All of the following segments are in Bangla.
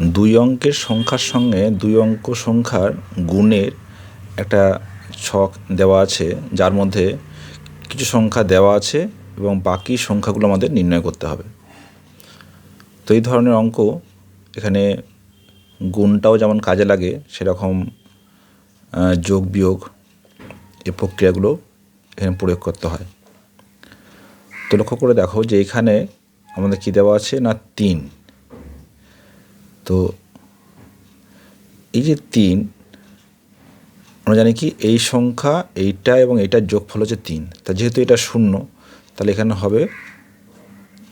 দুই অঙ্কের সংখ্যার সঙ্গে দুই অঙ্ক সংখ্যার গুণের একটা ছক দেওয়া আছে, যার মধ্যে কিছু সংখ্যা দেওয়া আছে এবং বাকি সংখ্যাগুলো আমাদের নির্ণয় করতে হবে। তো এই ধরনের অঙ্ক এখানে গুণটাও যেমন কাজে লাগে, সেরকম যোগ, বিয়োগ এই প্রক্রিয়াগুলো এখানে প্রয়োগ করতে হয়। তো লক্ষ্য করে দেখো যে এখানে আমাদের কী দেওয়া আছে না তিন? তো এই যে তিন, আমরা জানি কি এই সংখ্যা, এইটা এবং এইটার যোগফল হচ্ছে তিন। তা যেহেতু এটা শূন্য, তাহলে এখানে হবে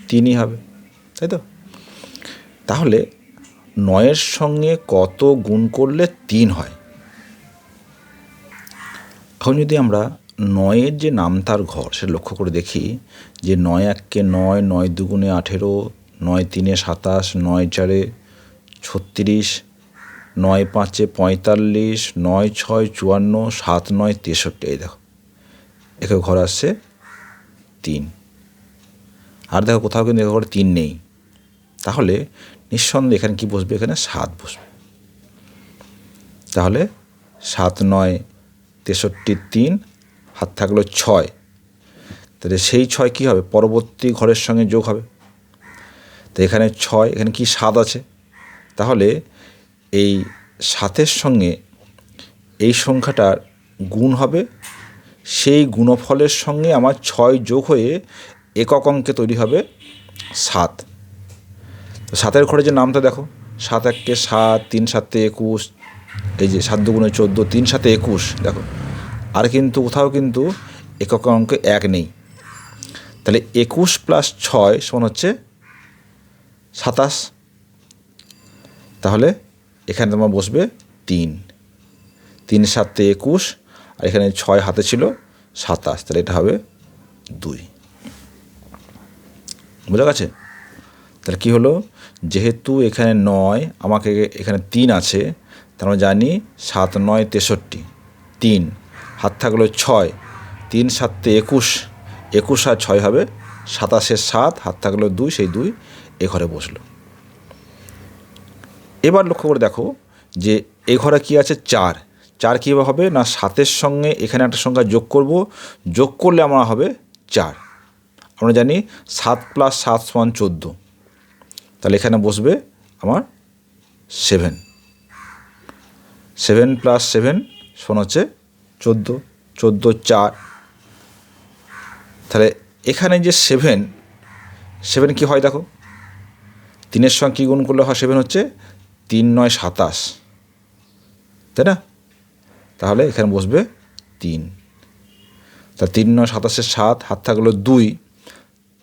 তিনই হবে, তাই তো? তাহলে নয়ের সঙ্গে কত গুণ করলে তিন হয়? এখন যদি আমরা নয়ের যে নামতার ঘর, সেটা লক্ষ্য করে দেখি যে নয় এককে নয় নয় দুগুণে আঠেরো, নয় তিনে সাতাশ, নয় চারে ছত্রিশ, নয় পাঁচে পঁয়তাল্লিশ, নয় ছয় চুয়ান্ন, সাত নয় তেষট্টি, এই দেখো। এখানে ঘর আসছে তিন। আর দেখো কোথাও কিন্তু এখানে ঘরে তিন নেই। তাহলে নিঃসন্দেহে এখানে কি বসবে? এখানে সাত বসবে। তাহলে সাত, নয়, তেষট্টি, তিন, হাত থাকল ছয়। তাহলে সেই ছয় কী হবে? পরবর্তী ঘরের সঙ্গে যোগ হবে। তো এখানে ছয়, এখানে কি সাত আছে? তাহলে এই সাতের সঙ্গে এই সংখ্যাটার গুণ হবে। সেই গুণফলের সঙ্গে আমার ছয় যোগ হয়ে একক অঙ্কে তৈরি হবে সাত। তো সাতের ঘরে যে নামটা দেখো, সাত এককে সাত, তিন সাতে একুশ, এই যে সাত দুগুণে চোদ্দ, তিন সাতে একুশ, দেখো। আর কিন্তু কোথাও কিন্তু একক অঙ্কে এক নেই। তাহলে একুশ প্লাস ছয় সমান হচ্ছে সাতাশ। তাহলে এখানে তোমার বসবে তিন। তিন সাতে একুশ, আর এখানে ছয় হাতে ছিল সাতাশ, তাহলে এটা হবে দুই। বোঝা গেছে? তাহলে কী হলো? যেহেতু এখানে নয়, আমাকে এখানে তিন আছে, তার আমরা জানি সাত, নয়, তেষট্টি। তিন, হাত থাকল ছয়, তিন সাতে একুশ একুশ আর ছয় হবে সাতাশের সাত, হাত থাকল দুই, সেই দুই এ ঘরে বসল। এবার লক্ষ্য করে দেখো যে এ ঘরে কী আছে? চার। চার কীভাবে হবে? না সাতের সঙ্গে এখানে একটা সংখ্যা যোগ করব? যোগ করলে আমার হবে চার। আমরা জানি সাত প্লাস সাত সমান চোদ্দ। তাহলে এখানে বসবে আমার সেভেন সেভেন প্লাস সেভেন সমান হচ্ছে চোদ্দ। চোদ্দ, চার। তাহলে এখানে যে সেভেন সেভেন কী হয় দেখো? তিনের সঙ্গে কী গুণ করলে হয়? সেভেন হচ্ছে তিন নয় সাতাশ। তাই না তাহলে এখানে বসবে তিন। তা তিন নয় সাতাশের সাত, হাত থাকল দুই।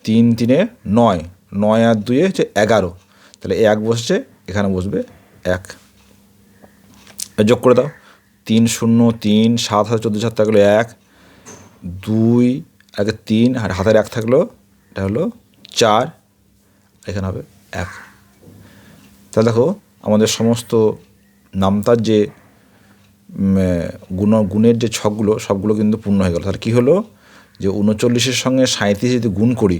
তিন তিনে নয়। নয় আর দুয়ে হচ্ছে এগারো। তাহলে এক বসছে, এখানে বসবে এক। যোগ করে দাও। তিন শূন্য তিন, সাত হাজার চোদ্দ সাত থাকল এক। দুই আগে তিন, আর হাতের এক থাকল, এটা হলো চার। এখানে হবে এক। তাহলে দেখো আমাদের সমস্ত নামতার যে গুণ, গুণের যে ছকগুলো, সবগুলো কিন্তু পূর্ণ হয়ে গেল। তাহলে কী হলো? যে উনচল্লিশের সঙ্গে সাঁত্রিশ যদি গুণ করি,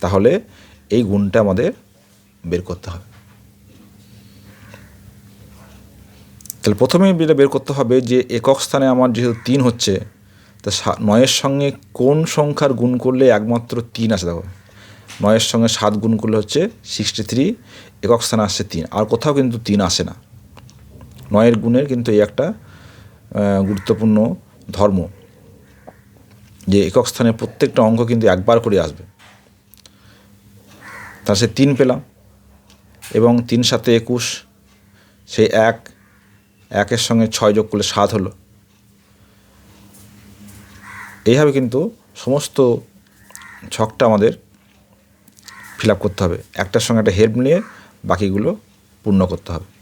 তাহলে এই গুণটা আমাদের বের করতে হবে। তাহলে প্রথমেই যেটা বের করতে হবে যে, একক স্থানে আমার যেহেতু তিন হচ্ছে, তা নয়ের সঙ্গে কোন সংখ্যার গুণ করলে একমাত্র তিন আসে? দেখো নয়ের সঙ্গে সাত গুণ করলে হচ্ছে সিক্সটি থ্রি একক স্থানে আসছে তিন। আর কোথাও কিন্তু তিন আসে না। নয়ের গুণের কিন্তু এই একটা গুরুত্বপূর্ণ ধর্ম, যে একক স্থানে প্রত্যেকটা অঙ্ক কিন্তু একবার করে আসবে। তার সে তিন পেলাম, এবং তিন সাথে একুশ সেই এক, একের সঙ্গে ছয় যোগ করলে সাত হলো। এইভাবে কিন্তু সমস্ত ছকটা আমাদের ফিল করতে হবে। একটার সঙ্গে একটা হেল্প নিয়ে বাকিগুলো পূর্ণ করতে হবে।